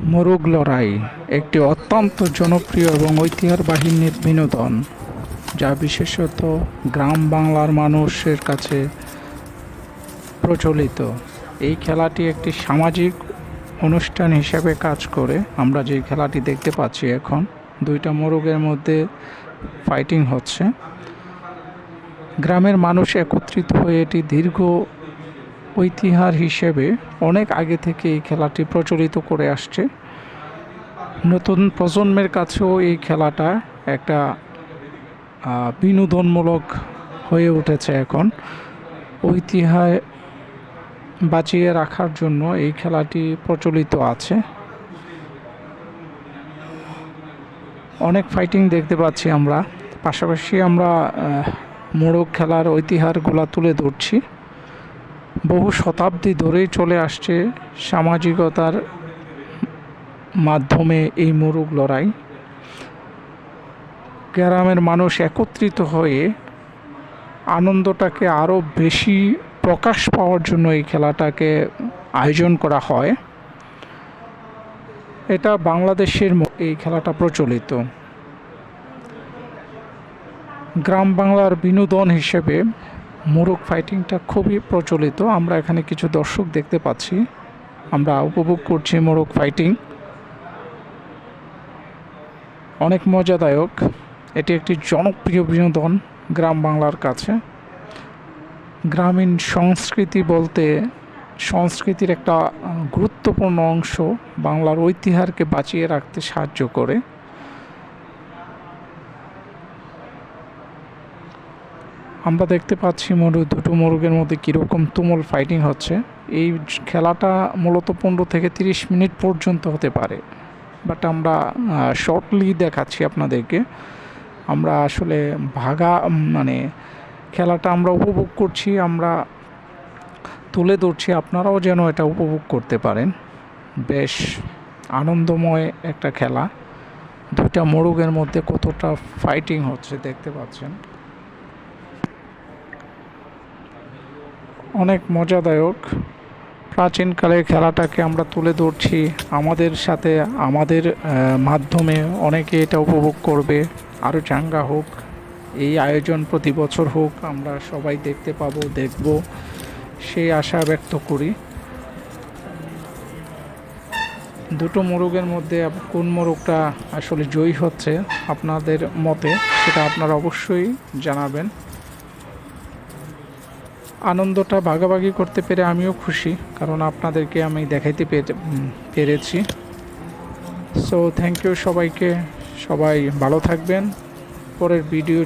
মোরগ লড়াই, একটি অত্যন্ত জনপ্রিয় এবং ঐতিহ্যবাহী বিনোদন, যা বিশেষত গ্রাম বাংলার মানুষের কাছে প্রচলিত। এই খেলাটি একটি সামাজিক অনুষ্ঠান হিসেবে কাজ করে। আমরা যে খেলাটি দেখতে পাচ্ছি এখন, দুইটা মোরগের মধ্যে ফাইটিং হচ্ছে। গ্রামের মানুষ একত্রিত হয়ে এটি দীর্ঘ ঐতিহ্য হিসেবে অনেক আগে থেকে এই খেলাটি প্রচলিত করে আসছে। নতুন প্রজন্মের কাছেও এই খেলাটা একটা বিনোদনমূলক হয়ে উঠেছে এখন। ঐতিহ্য বাঁচিয়ে রাখার জন্য এই খেলাটি প্রচলিত আছে। অনেক ফাইটিং দেখতে পাচ্ছি আমরা। পাশাপাশি আমরা মোরগ খেলার ঐতিহ্যগুলা তুলে ধরছি। বহু শতাব্দী ধরেই চলে আসছে সামাজিকতার মাধ্যমে এই মোরগ লড়াই। গ্রামের মানুষ একত্রিত হয়ে আনন্দটাকে আরও বেশি প্রকাশ পাওয়ার জন্য এই খেলাটাকে আয়োজন করা হয়। এটা বাংলাদেশের এই খেলাটা প্রচলিত। গ্রাম বাংলার বিনোদন হিসেবে মোরগ ফাইটিংটা খুবই প্রচলিত। আমরা এখানে কিছু দর্শক দেখতে পাচ্ছি। আমরা উপভোগ করছি মোরগ ফাইটিং অনেক মজাদায়ক। এটি একটি জনপ্রিয় বিনোদন গ্রাম বাংলার কাছে। গ্রামীণ সংস্কৃতি বলতে সংস্কৃতির একটা গুরুত্বপূর্ণ অংশ বাংলার ঐতিহ্যকে বাঁচিয়ে রাখতে সাহায্য করে। আমরা দেখতে পাচ্ছি মোরগ দুটো মোরগের মধ্যে কীরকম তুমুল ফাইটিং হচ্ছে। এই খেলাটা মূলত পনেরো থেকে তিরিশ মিনিট পর্যন্ত হতে পারে। বাট আমরা শর্টলি দেখাচ্ছি আপনাদেরকে। আমরা আসলে ভাগা মানে খেলাটা আমরা উপভোগ করছি, আমরা তুলে ধরছি, আপনারাও যেন এটা উপভোগ করতে পারেন। বেশ আনন্দময় একটা খেলা। দুইটা মোরগের মধ্যে কতটা ফাইটিং হচ্ছে দেখতে পাচ্ছেন। অনেক মজাদায়ক। প্রাচীনকালের খেলাটাকে আমরা তুলে ধরছি। আমাদের সাথে আমাদের মাধ্যমে অনেকে এটা উপভোগ করবে। আরও চাঙ্গা হোক, এই আয়োজন প্রতি বছর হোক, আমরা সবাই দেখতে পাবো, দেখব। সেই আশা ব্যক্ত করি। দুটো মোরগের মধ্যে কোন মোরগটা আসলে জয়ী হচ্ছে আপনাদের মতে, সেটা আপনারা অবশ্যই জানাবেন। আনন্দটা ভাগাভাগি করতে পেরে আমিও খুশি, কারণ আপনাদেরকে আমি দেখাইতে পেরে- পেরেছি। সো থ্যাংক ইউ সবাইকে। সবাই ভালো থাকবেন। পরের ভিডিও